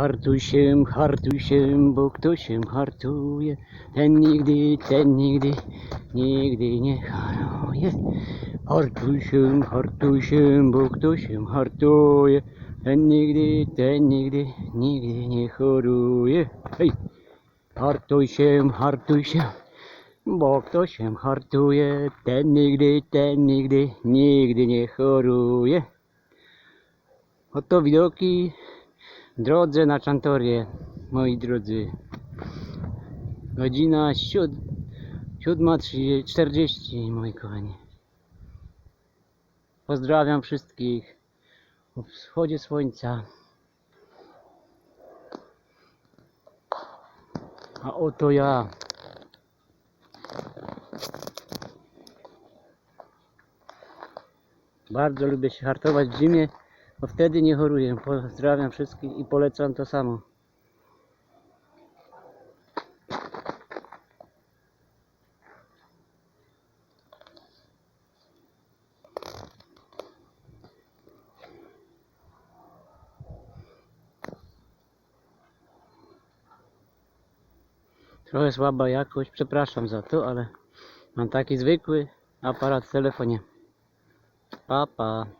Hartuj się, hartuj się, bo kto się hartuje, ten nigdy, ten nigdy, nigdy nie haruje. Hartuj się, hartuj się, bo kto się hartuje, ten nigdy, ten nigdy, nigdy nie choruje. Hej! Hartuj się, hartuj się, bo kto się hartuje, ten nigdy, ten nigdy, nigdy nie choruje. Oto widoki drodze na Czantorię, moi drodzy. Godzina siód, siódma trzydzie- czterdzieści, moi kochani. Pozdrawiam wszystkich o wschodzie słońca. A oto ja. Bardzo lubię się hartować w zimie, bo wtedy nie choruję. Pozdrawiam wszystkich i polecam to samo. Trochę słaba jakość, przepraszam za to, ale mam taki zwykły aparat w telefonie. Pa, pa.